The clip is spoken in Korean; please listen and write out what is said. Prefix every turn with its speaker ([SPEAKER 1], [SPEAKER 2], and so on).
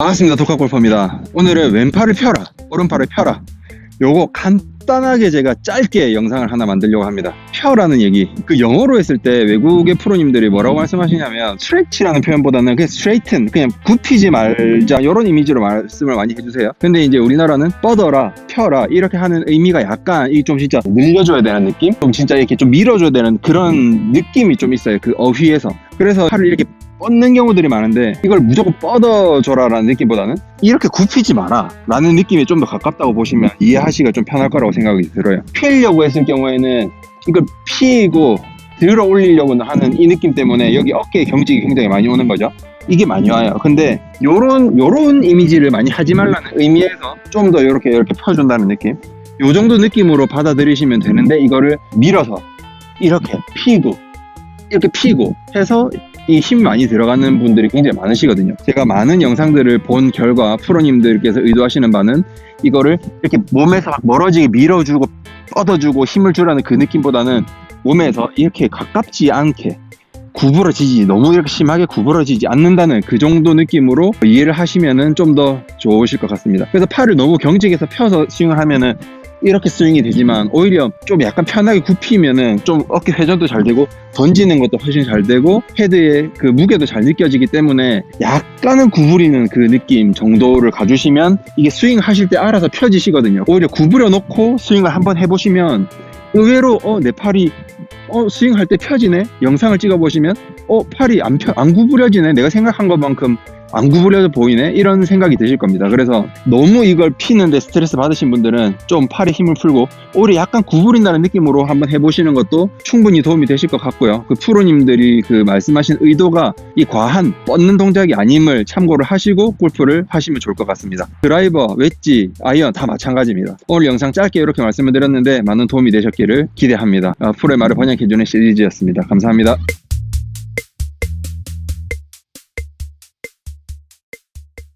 [SPEAKER 1] 반갑습니다. 독학골퍼입니다. 오늘은 왼팔을 펴라, 오른팔을 펴라. 요거 간단하게 제가 짧게 영상을 하나 만들려고 합니다. 펴라는 얘기. 그 영어로 했을 때 외국의 프로님들이 뭐라고 말씀하시냐면 스트레치라는 표현보다는 그냥 스트레이튼, 그냥 굽히지 말자 이런 이미지로 말씀을 많이 해주세요. 근데 이제 우리나라는 뻗어라, 펴라 이렇게 하는 의미가 약간 이 좀 진짜 늘려줘야 되는 느낌? 좀 진짜 이렇게 좀 밀어줘야 되는 그런 느낌이 좀 있어요. 그 어휘에서. 그래서 팔을 이렇게 뻗는 경우들이 많은데 이걸 무조건 뻗어줘라 라는 느낌보다는 이렇게 굽히지 마라 라는 느낌이 좀 더 가깝다고 보시면 이해하시기가 좀 편할 거라고 생각이 들어요. 피려고 했을 경우에는 이걸 피고 들어 올리려고 하는 이 느낌 때문에 여기 어깨에 경직이 굉장히 많이 오는 거죠. 이게 많이 와요. 근데 요런 요런 이미지를 많이 하지 말라는 의미에서 좀 더 이렇게 이렇게 펴준다는 느낌? 요 정도 느낌으로 받아들이시면 되는데 이거를 밀어서 이렇게 피고 이렇게 피고 해서 이 힘 많이 들어가는 분들이 굉장히 많으시거든요. 제가 많은 영상들을 본 결과 프로님들께서 의도하시는 바는 이거를 이렇게 몸에서 막 멀어지게 밀어주고 뻗어주고 힘을 주라는 그 느낌보다는 몸에서 이렇게 가깝지 않게 구부러지지 너무 이렇게 심하게 구부러지지 않는다는 그 정도 느낌으로 이해를 하시면은 좀 더 좋으실 것 같습니다. 그래서 팔을 너무 경직해서 펴서 스윙을 하면은 이렇게 스윙이 되지만 오히려 좀 약간 편하게 굽히면은 좀 어깨 회전도 잘 되고 던지는 것도 훨씬 잘 되고 헤드의 그 무게도 잘 느껴지기 때문에 약간은 구부리는 그 느낌 정도를 가주시면 이게 스윙 하실 때 알아서 펴지시거든요. 오히려 구부려 놓고 스윙을 한번 해보시면 의외로 어 내 팔이 어 스윙할 때 펴지네 영상을 찍어 보시면 어 팔이 안, 펴, 안 구부려지네 내가 생각한 것만큼 안 구부려져 보이네? 이런 생각이 드실 겁니다. 그래서 너무 이걸 피는데 스트레스 받으신 분들은 좀 팔에 힘을 풀고 오히려 약간 구부린다는 느낌으로 한번 해보시는 것도 충분히 도움이 되실 것 같고요. 그 프로님들이 그 말씀하신 의도가 이 과한 뻗는 동작이 아님을 참고를 하시고 골프를 하시면 좋을 것 같습니다. 드라이버, 웨지, 아이언 다 마찬가지입니다. 오늘 영상 짧게 이렇게 말씀을 드렸는데 많은 도움이 되셨기를 기대합니다. 아, 프로의 말을 번역해주는 시리즈였습니다. 감사합니다